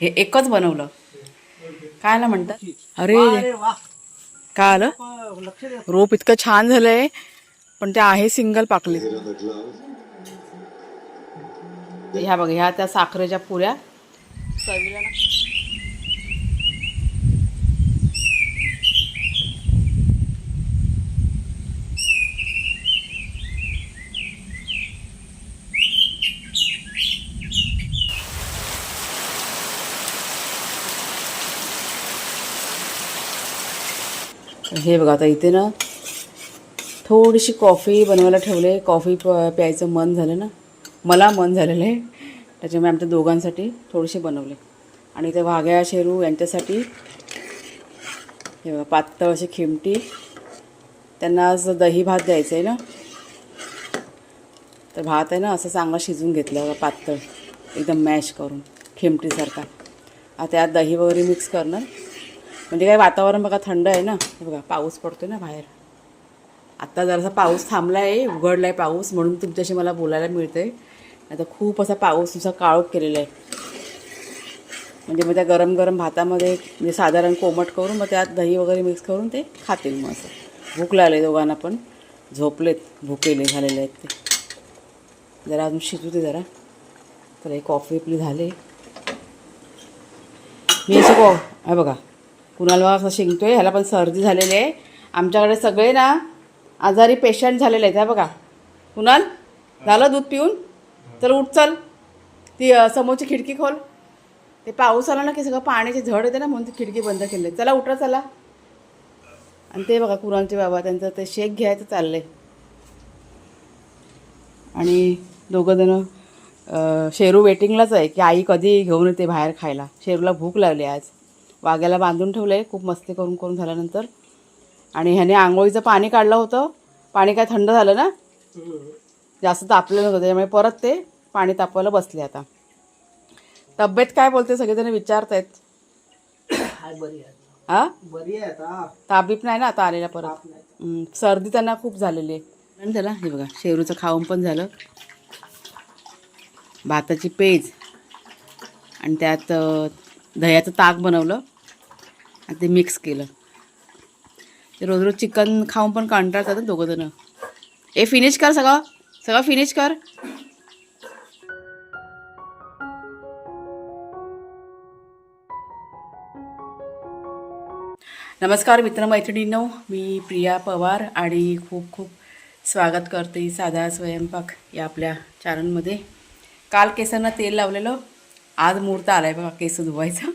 हे एकच बनवलं. काय आलं म्हणतात अरे काय आलं? रोप इतकं छान झालंय पण ते आहे सिंगल पाकले ह्या बघा ह्या त्या साखरेच्या पुऱ्या. चवीला ना हे बघा आता इथे ना थोडीशी कॉफी बनवायला ठेवले. कॉफी प प्यायचं मन झालं ना. मला मन झालेलं आहे. त्याच्यामुळे आमच्या दोघांसाठी थोडीशी बनवले. आणि ते वाघ्या शेरू यांच्यासाठी हे बघा पातळ अशी खिमटी. त्यांना आज दही भात द्यायचं आहे ना. तर भात आहे ना असं चांगला शिजून घेतलं बघा पातळ. एकदम मॅश करून खिमटीसारखा. आता त्यात दही वगैरे मिक्स करणार. म्हणजे काय वातावरण बघा थंड आहे ना. हे बघा पाऊस पडतोय ना बाहेर. आत्ता जरासा पाऊस थांबला आहे उघडला आहे पाऊस म्हणून तुमच्याशी मला बोलायला मिळतंय. आता खूप असा पाऊस तुमचा काळोख केलेला आहे म्हणजे मग त्या गरम गरम भातामध्ये म्हणजे साधारण कोमट करून मग त्यात दही वगैरे मिक्स करून ते खातील मग असं. भूक लागले दोघांना पण. झोपलेत भुकेले झालेले आहेत ते. जरा अजून शिजू ते जरा. तर एक कॉफी आपली झाले. मी असं कॉ बघा. कुणाला बाबा असं आहे ह्याला पण सर्दी झालेली आहे. आमच्याकडे सगळे ना आजारी पेशंट झालेले आहेत हा बघा. कुणाल झालं दूध पिऊन? तर उठ चल. ती समोरची खिडकी खोल. ते पाऊस आला ना की सगळं पाण्याचे झड येते ना म्हणून ती खिडकी बंद केली. चला उठा चला. आणि ते बघा कुणालचे बाबा त्यांचं ते शेक घ्यायचं चाललंय. आणि दोघं जण शेरू वेटिंगलाच आहे की आई कधी घेऊन येते बाहेर खायला. शेरूला भूक लागली आज. वाघ्याला बांधून ठेवलं आहे खूप मस्ती करून करून झाल्यानंतर. आणि ह्याने आंघोळीचं पाणी काढलं होतं. पाणी काय थंड झालं ना? जास्त तापलेलं होतं त्यामुळे परत ते पाणी तापवायला बसले आता. तब्येत काय बोलते सगळेजण विचारतायत? हाय बरी आहे. हा बरी आहे आता. ताबीप नाही ना आता आलेला परत? सर्दी त्यांना खूप झालेली आहे. आणि त्याला हे बघा शेरूचं खाऊन पण झालं. भाताची पेज. आणि त्यात दह्याचं ताक बनवलं. ते मिक्स केलं. ते रोज रोज चिकन खाऊन पण कंटाळतात ना दोघं जण. ए फिनिश कर सगळं. सगळं फिनिश कर. नमस्कार मित्रमैत्रिणींनो मी प्रिया पवार आणि खूप खूप स्वागत करते साधा स्वयंपाक या आपल्या चॅनलमध्ये काल केसांना तेल लावलेलं. आज मुहूर्त आला आहे बघा केस धुवायचं.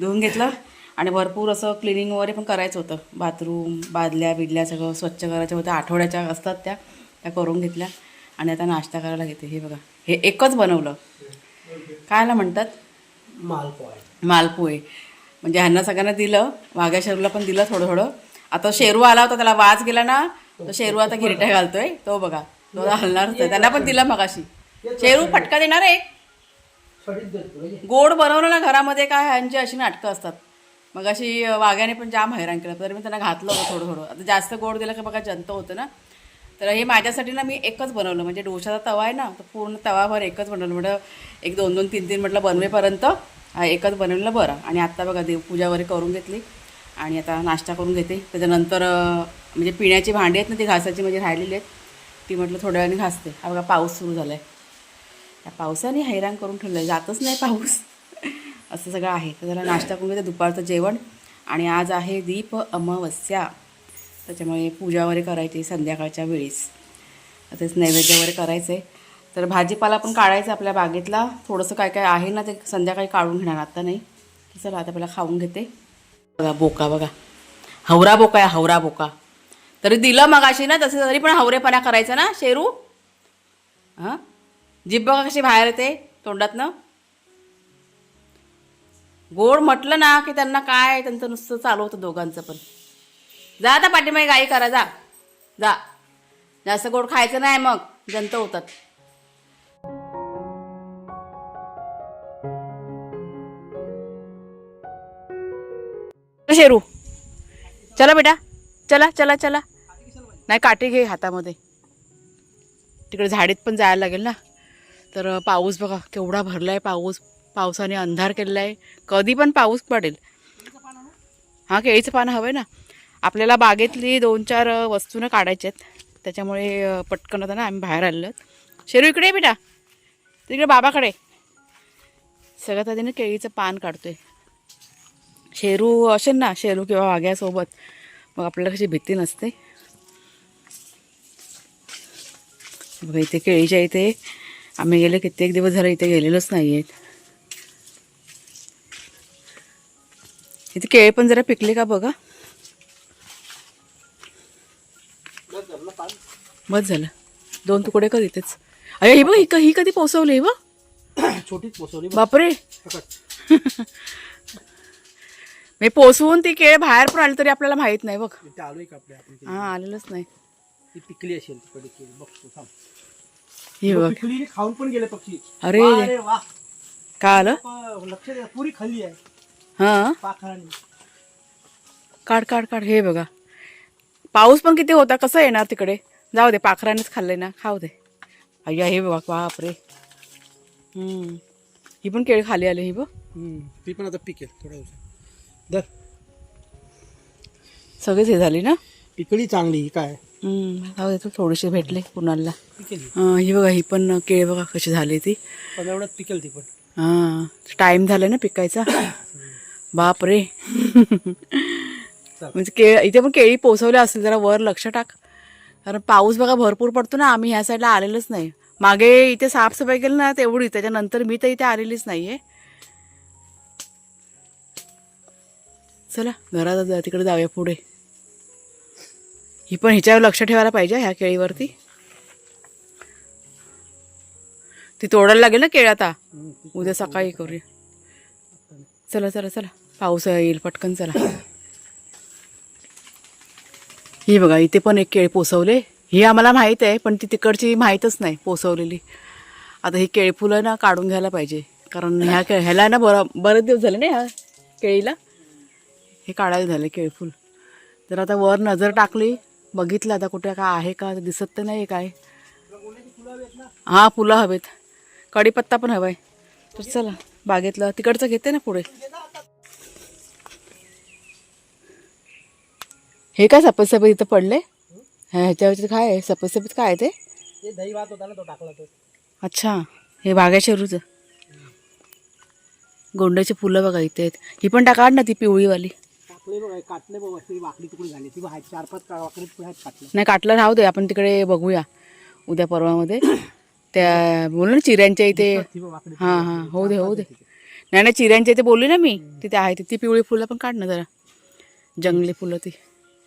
धुवून घेतलं. आणि भरपूर असं क्लिनिंग वगैरे पण करायचं होतं. बाथरूम बादल्या बिदल्या सगळं स्वच्छ करायच्या होत्या. आठवड्याच्या असतात त्या. त्या करून घेतल्या. आणि आता नाश्ता करायला घेते. हे बघा. हे एकच बनवलं. कायला म्हणतात? मालपो आहे मालपोहे. म्हणजे ह्यांना सगळ्यांना दिलं. वाघ्या शेरूला पण दिलं थोडं थोडं. आता शेरू आला होता. त्याला वाज गेला ना तो शेरू आता घिरट्या घालतोय. तो बघा. तो हलणार होता. त्यांना पण दिलं मगाशी. शेरू फटका देणार आहे. गोड बनवलं ना घरामध्ये काय ह्यांची अशी नाटकं असतात. मग अशी वाघ्याने पण जाम हैराण केलं. तर मी त्यांना घातलं होतं थोडं थोडं. आता जास्त गोड दिलं की बघा जंत होतं ना. तर हे माझ्यासाठी ना मी एकच बनवलं. म्हणजे डोशाचा तवा आहे ना तर पूर्ण तवाभर एकच बनवलं. म्हटलं एक दोन दोन तीन तीन म्हटलं बनवेपर्यंत एकच बनवलं बरं. आणि आत्ता बघा देवपूजा वगैरे करून घेतली. आणि आता नाश्ता करून घेते. त्याच्यानंतर म्हणजे पिण्याची भांडी आहेत ना ती घासाची म्हणजे राहिलेली आहेत. ती म्हटलं थोड्या वेळाने घासते. हा बघा पाऊस सुरू झाला आहे त्या पावसाने हैराण करून ठेवलं आहे जातच नाही पाऊस. असं सगळं आहे. तर जरा नाश्ता करून घेते दुपारचं जेवण. आणि आज आहे दीप अमावस्या. त्याच्यामुळे पूजा वगैरे करायची संध्याकाळच्या वेळीस तेच नैवेद्य वगैरे करायचं आहे तर भाजीपाला पण काढायचा आपल्या बागेतला. थोडंसं काय काय आहे ना ते संध्याकाळी काढून घेणार आता नाही. तर चला आता पहिला खाऊन घेते. बघा बोका बघा. हवरा बोका आहे हवरा बोका. तरी दिलं मग अशी ना तसं तरी पण हवरेपणा करायचा ना शेरू? हां? जीभ बघा कशी बाहेर येते तोंडातनं? गोड म्हटलं ना की त्यांना काय त्यांचं नुसतं चालू होतं दोघांचं पण. जा आता पाठीमागे गाई करा जा. जा. जास्त गोड खायचं नाही मग जंत होतात. शेरू. चला बेटा. चला चला चला. नाही काठी घे हातामध्ये. तिकडे झाडीत पण जायला लागेल ना. तर पाऊस बघा केवढा भरला आहे पाऊस. पावसाने अंधार केलेला आहे कधी पण पाऊस पडेल. हां केळीचं पानं हवं आहे ना. आपल्याला बागेतली दोन चार अ, वस्तू ना काढायच्या आहेत. त्याच्यामुळे पटकन होता ना आम्ही बाहेर आलेलो शेरू इकडे बेटा. तिकडे बाबाकडे. सगळ्यात आधी ना केळीचं पान काढतोय. शेरू असेल ना शेरू किंवा वाघ्यासोबत मग आपल्याला कशी भीती नसते. बघा इथे केळीच्या इथे आम्ही गेले कित्येक दिवस झालं इथे गेलेलोच नाही आहेत इथे केळी पण जरा पिकले का बघा? बस झालं. दोन तुकडे कर इथेच. अरे ही बघ ही ही कधी पोचवली ही बघ. छोटीच पोचवली बघ. बापरे. मी पोचवून ती केळ बाहेर पण आली तरी आपल्याला माहीत नाही बघ. हा आलेलंच नाही. पिकली असेल खाऊन पण गेले पक्षी. अरे. वा रे वा. का आलं? लक्ष पुरी खाल्ली आहे. हा? पाखराने काढ काढ काढ. हे बघा. पाऊस पण किती होता? कसं येणार तिकडे? जाऊ दे पाखरानेच खाल्ले ना. खाऊ दे. अय्या हे बघा बापरे. हम्म. ही पण केळी खाली आली ही बघ. ती पण आता पिकेल दिवसात. दर सगळीच हे झाली ना? पिकली चांगली काय? हम्म. जाऊ दे तू थोडीशी भेटले कुणाला. ही. बघा ही पण केळी बघा कशी झाली ती. पण एवढ्यात पिकेल ती पण. हां. टाईम झाला ना पिकायचा? बापरे. म्हणजे केळ इथे पण केळी पोचवल्या असतील जरा वर लक्ष टाक. कारण पाऊस बघा भरपूर पडतो ना आम्ही ह्या साईडला आलेलोच नाही. मागे इथे साफसफाई केली ना तेवढी त्याच्यानंतर मी तर इथे आलेलीच नाही आहे चला घरात जा तिकडे जाऊया पुढे. ही पण ह्याच्यावर लक्ष ठेवायला पाहिजे ह्या केळीवरती. ती तोडायला लागेल ना केळ आता? उद्या सकाळी करूया. चला चला चला. पाऊस येईल पटकन चला. ही बघा इथे पण एक केळी पोसवले. ही आम्हाला माहीत आहे पण ती तिकडची माहीतच नाही पोसवलेली. आता ही केळी फुलं ना काढून घ्यायला पाहिजे. कारण ह्या केळ ह्याला ना बरं बरेच दिवस झाले ना ह्या केळीला? हे काढायला झाले केळफूल तर आता वर नजर टाकली बघितलं आता कुठे काय आहे का दिसत तर नाही काय. हां फुलं हवेत. कढीपत्ता पण हवा आहे तर चला बागेतलं तिकडचं घेते ना पुढे. हे काय सफेद इथं पडले ह्याच्यावरती काय आहे? सफेद काय आहे ते? ते दही भात होता ना तो टाकला तो. अच्छा हे बागा शेरूचं. गोंड्याची फुलं बघा इथे आहेत. ही पण टाका ना ती पिवळीवाली. टाकले बघ काटले बघ ती वाकडी तुकडी झाली. ती बघ आहेत चार पाच का- वाकडी तुकडी आहेत काटले नाही काटलं राहू दे आपण तिकडे बघूया उद्या परवामध्ये. त्या बोल ना चिऱ्यांच्या इथे. हां हां होऊ दे होऊ दे. नाही नाही चिऱ्यांच्या इथे बोलली ना मी तिथे आहे ती. पिवळी फुलं पण काढ ना जरा. जंगली फुलं ती.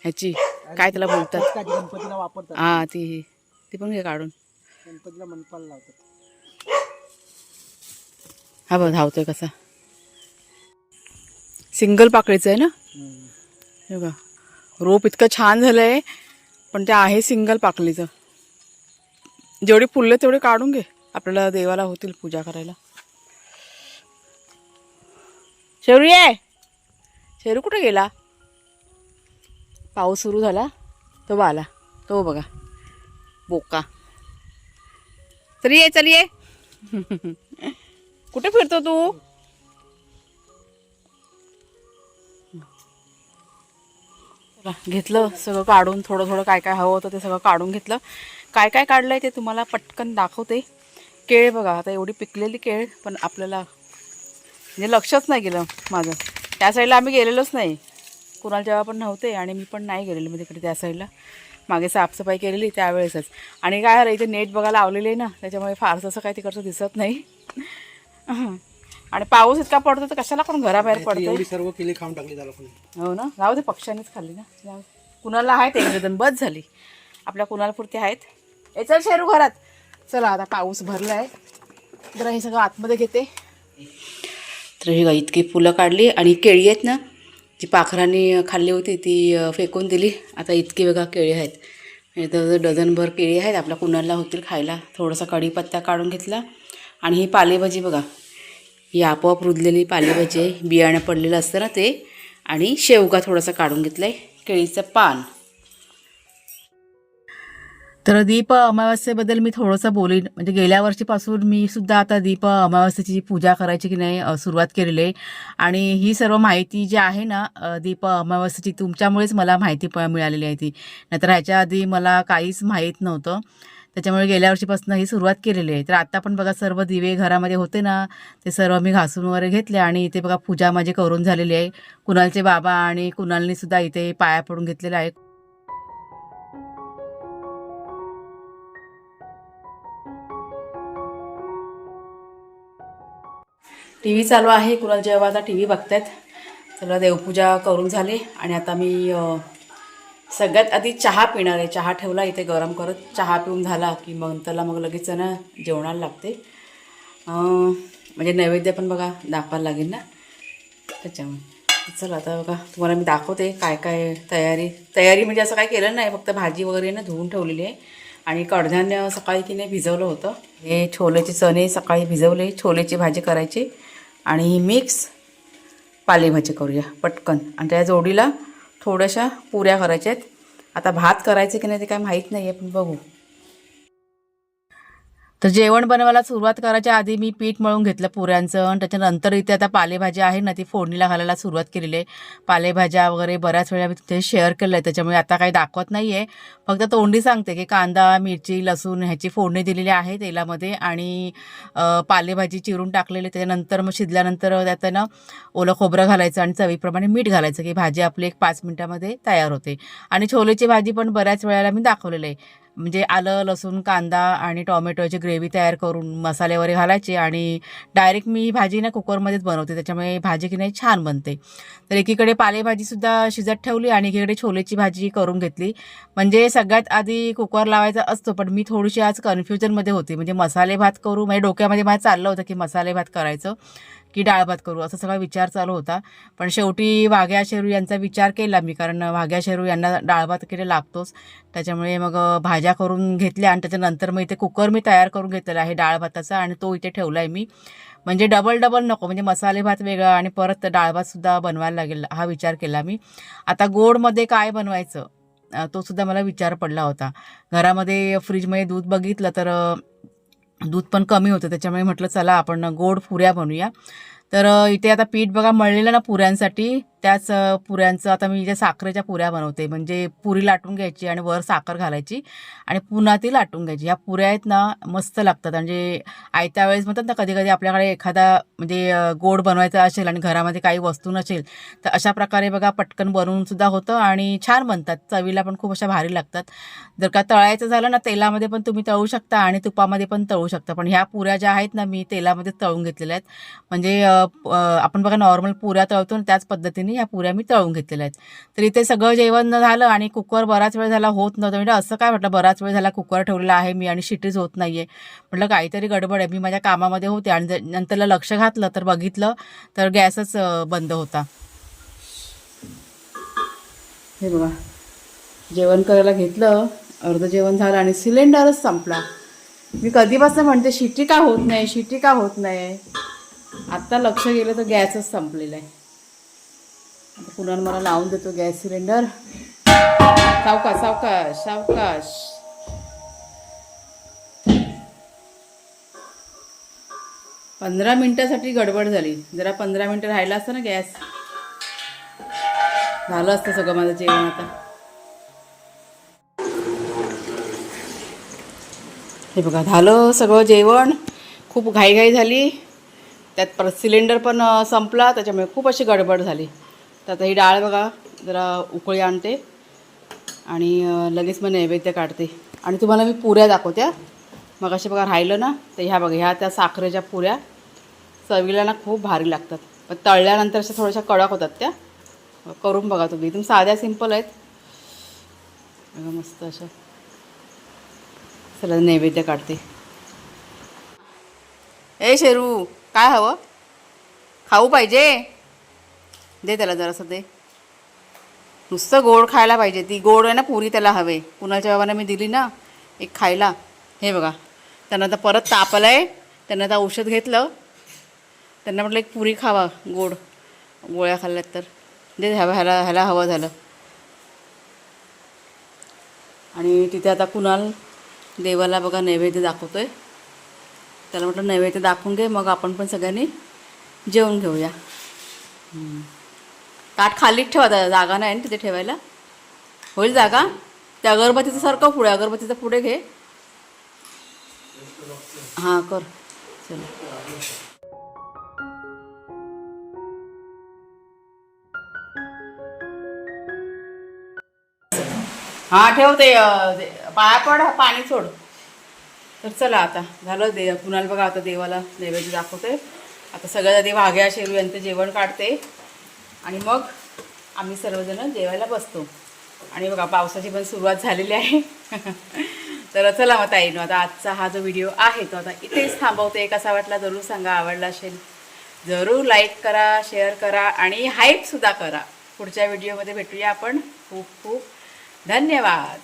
ह्याची. काय त्याला बोलतात? गणपतीला वापरतात. हां ती ती पण घे काढून. गणपतीला मनपाला लावतात. हा बघ धावतोय कसा. सिंगल पाकळीचं आहे ना? हे बघा. रोप इतकं छान झालं आहे पण ते आहे सिंगल पाकळीचं. जेवढी फुलं तेवढे काढून घे. आपल्याला देवाला होतील पूजा करायला. शेरू ये. शेरू कुठे गेला? पाऊस सुरू झाला तो बा आला तो बघा बोका. चल ये चल ये. कुठे फिरतो तू? घेतलं सगळं काढून थोडं थोडं काय काय हवं होतं ते सगळं काढून घेतलं. काय काय काढलंय ते तुम्हाला पटकन दाखवते. केळ बघा आता एवढी पिकलेली केळ पण आपल्याला म्हणजे लक्षच नाही गेलं माझं. त्या साईडला आम्ही गेलेलोच नाही. कुणाल जेव्हा पण नव्हते आणि मी पण नाही गेलेले मग तिकडे त्या साईडला मागे साफसफाई केलेली त्यावेळेसच. आणि काय झालं इथे नेट बघा लावलेले आहे ना त्याच्यामुळे फारसं असं काय तिकडचं दिसत नाही. आणि पाऊस इतका पडतो तर कशाला पण घराबाहेर पडतो सर्व केली खाऊन टाकली त्याला हो ना? जाऊ दे पक्ष्यांनीच खाल्ली ना. कुणाला आहेत एक जण बस झाली. आपल्या कुणालपुरती आहेत. ए चल शेरू घरात. चला आता पाऊस भरला आहे जरा हे सगळं आतमध्ये घेते. तर हे इतकी फुलं काढली आणि केळी आहेत ना जी पाखरांनी खाल्ली होती ती फेकून दिली. आता इतकी बघा केळी आहेत. तर डझनभर केळी आहेत आपल्या कुणाला होतील खायला. थोडासा कढीपत्ता काढून घेतला. आणि ही पालेभाजी बघा. ही आपोआप रुजलेली पालेभाजी आहे. बियाणं पडलेलं असतं ना ते. आणि शेवगा थोडासा काढून घेतला आहे केळीचं पान. तर दीप अमावस्येबद्दल मी थोडंसं बोलीन. म्हणजे गेल्या वर्षीपासून मी सुद्धा आता दीप अमावस्येची पूजा करायची की नाही सुरुवात केलेली आहे. आणि ही सर्व माहिती जी आहे ना दीप अमावस्येची तुमच्यामुळेच मला माहिती प मिळालेली आहे ती. नाहीतर ह्याच्या आधी मला काहीच माहीत नव्हतं. त्याच्यामुळे गेल्या वर्षीपासून ही सुरुवात केलेली आहे. तर आत्ता पण बघा सर्व दिवे घरामध्ये होते ना ते सर्व मी घासून वगैरे घेतले आणि इथे बघा पूजा माझी करून झालेली आहे. कुणालचे बाबा आणि कुणालनीसुद्धा इथे पाया पडून घेतलेला आहे. टी व्ही चालू आहे कुणाल जेव्हा आता टी व्ही बघतायत. चला देवपूजा करून झाली आणि आता मी सगळ्यात आधी चहा पिणार आहे. चहा ठेवला इथे गरम करत चहा पिऊन झाला की मग त्याला मग लगेच ना जेवणाला लागते. म्हणजे नैवेद्य पण बघा दाखवायला लागेल ना. त्याच्यामुळे. चला आता बघा तुम्हाला मी दाखवते काय काय तयारी. तयारी म्हणजे असं काय केलं नाही फक्त भाजी वगैरे ना धुवून ठेवलेली आहे. आणि कडधान्य सकाळी की नाही भिजवलं होतं. हे छोलेचे चणे सकाळी भिजवले छोलेची भाजी करायची. आणि मिक्स पालेभाजी करूया पटकन. आणि त्या जोडीला थोड्याशा पुऱ्या करायच्या आहेत. आता भात करायचे की नाही ते काय माहीत नाही आहे पण बघू. तर जेवण बनवायला सुरुवात करायच्या आधी मी पीठ मळून घेतलं पुऱ्यांचं आणि त्याच्यानंतर इथे आता पालेभाज्या आहे ना ती फोडणीला घालायला सुरुवात केलेली आहे. पालेभाज्या वगैरे बऱ्याच वेळा मी तिथे शेअर केलं आहे त्याच्यामुळे आता काही दाखवत नाही आहे फक्त तोंडी सांगते की कांदा मिरची लसूण ह्याची फोडणी दिलेली आहे तेलामध्ये आणि पालेभाजी चिरून टाकलेली. त्याच्यानंतर मग शिजल्यानंतर त्यातनं ओलं खोबरं घालायचं आणि चवीप्रमाणे मीठ घालायचं की भाजी आपली एक पाच मिनटामध्ये तयार होते. आणि छोलेची भाजी पण बऱ्याच वेळेला मी दाखवलेलं आहे. म्हणजे आलं लसूण कांदा आणि टॉमॅटोची ग्रेव्ही तयार करून मसाले वगैरे घालायचे आणि डायरेक्ट मी भाजी ना कुकरमध्येच बनवते. त्याच्यामुळे भाजी की नाही छान बनते. तर एकीकडे पालेभाजीसुद्धा शिजत ठेवली आणि एकीकडे छोलेची भाजी करून घेतली. म्हणजे सगळ्यात आधी कुकर लावायचा असतो पण मी थोडीशी आज कन्फ्युजनमध्ये होते. म्हणजे मसाले भात करू म्हणजे डोक्यामध्ये माझं चाललं होतं की मसाले भात करायचं. की डाळ भात करू? असा सगळा विचार चालू होता. पण शेवटी वाघ्या शेरू यांचा विचार केला मी कारण वाघ्या शेरू यांना डाळ भात केले लागतोच. त्याच्यामुळे मग भाज्या करून घेतल्या आणि त्याच्यानंतर मग इथे कुकर मी तयार करून घेतलेला आहे डाळ भाताचा आणि तो इथे ठेवला आहे मी. म्हणजे डबल डबल नको म्हणजे मसाले भात वेगळा आणि परत डाळ भातसुद्धा बनवायला लागेल हा विचार केला मी. आता गोडमध्ये काय बनवायचं? तोसुद्धा तो सुद्धा मला विचार पडला होता. घरामध्ये फ्रीजमध्ये दूध बघितलं तर दूध पण कमी होतं त्याच्यामुळे म्हटलं चला आपण गोड पुऱ्या बनवूया. तर इथे आता पीठ बघा मळलेलं ना पुऱ्यांसाठी त्याच पुऱ्यांचं आता मी ज्या साखरेच्या पुऱ्या बनवते म्हणजे पुरी लाटून घ्यायची आणि वर साखर घालायची आणि पुन्हा ती लाटून घ्यायची. ह्या पुऱ्या आहेत ना मस्त लागतात. म्हणजे आयत्या वेळेस म्हणतात ना कधी कधी आपल्याकडे एखादा म्हणजे गोड बनवायचा असेल आणि घरामध्ये काही वस्तू नसेल तर अशा प्रकारे बघा पटकन बनवूनसुद्धा होतं आणि छान बनतात. चवीला पण खूप अशा भारी लागतात. जर का तळायचं झालं ना तेलामध्ये पण तुम्ही तळू शकता आणि तुपामध्ये पण तळू शकता. पण ह्या पुऱ्या ज्या आहेत ना मी तेलामध्ये तळून घेतलेल्या आहेत. म्हणजे आपण बघा नॉर्मल पुऱ्या तळतो ना त्याच पद्धतीने ह्या पुऱ्या मी तळून घेतलेल्या आहेत. तर इथे सगळं जेवण झालं आणि कुकर बराच वेळ झाला होत नव्हतं. म्हणजे असं काय म्हटलं? बराच वेळ झाला कुकर ठेवलेला आहे मी आणि शिटीच होत नाही आहे म्हटलं काहीतरी गडबड आहे. मी माझ्या कामामध्ये होते आणि नंतरला लक्ष घातलं तर बघितलं तर गॅसच बंद होता. हे बघा. जेवण करायला घेतलं अर्ध जेवण झालं आणि सिलेंडरच संपला. मी कधीपासून म्हणते शिटी का होत नाही? शिटी का होत नाही? आत्ता लक्ष गेलं तर गॅसच संपलेला आहे. पुन्हा मला लावून देतो गॅस सिलेंडर. सावकाश सावकाश सावकाश. पंधरा मिनिटासाठी गडबड झाली. जरा पंधरा मिनटं राहिला असतं ना गॅस. झालं असतं सगळं माझं जेवण आता. हे बघा झालं सगळं जेवण. खूप घाईघाई झाली. त्यात परत सिलेंडर पण संपला. त्याच्यामुळे खूप अशी गडबड झाली. तर आता ही डाळ बघा जरा उकळी आणते. आणि लगेच मग नैवेद्य काढते. आणि तुम्हाला मी पुऱ्या दाखवत्या मग असे बघा राहिलं ना तर ह्या बघा ह्या त्या साखरेच्या पुऱ्या. चवीला ना खूप भारी लागतात. पण तळल्यानंतर अशा थोड्याशा कडक होतात त्या. करून बघा तुम्ही. एकदम साध्या सिंपल आहेत. बघा मस्त अशा. चला नैवेद्य काढते. ए शेरू काय हवं? खाऊ पाहिजे? दे त्याला जरासं दे. नुसतं गोड खायला पाहिजे. ती गोड आहे ना पुरी त्याला हवे. कुणाच्या बाबांना मी दिली ना एक खायला. हे बघा. त्यांना आता परत ताप आहे त्यांना आता औषध घेतलं. त्यांना म्हटलं एक पुरी खावा गोड. गोळ्या खाल्ल्यात तर. दे ह्या ह्याला ह्याला हवं झालं. आणि तिथे आता कुणाल देवाला बघा नैवेद्य दाखवतो आहे त्याला म्हटलं नैवेद्य दाखवून घे मग आपण पण सगळ्यांनी जेवण घेऊया. ताट खालीच ठेवा दा- जागा नाही ना तिथे ठेवायला. होईल जागा? त्या अगरबत्तीचं सारखं पुढे अगरबत्तीचं पुढे घे. हां कर. चल. हां ठेवते पाया पड पाणी सोड. तर चला आता झालं दे कुणाला बघा आता देवाला नैवेद्य दाखवते. आता सगळ्या देव वाघ्या शेरू यांचं जेवण काढते. आणि मग आम्ही सर्वजण जेवायला बसतो. आणि बघा पावसाची पण सुरुवात झालेली आहे. तर चला मग ताईनो आता आजचा हा जो व्हिडिओ आहे तो आता इथेच थांबवते. कसा वाटला जरूर सांगा आवडला असेल जरूर लाईक करा शेअर करा आणि हाईपसुद्धा करा. पुढच्या व्हिडिओमध्ये भेटूया आपण. खूप खूप धन्यवाद.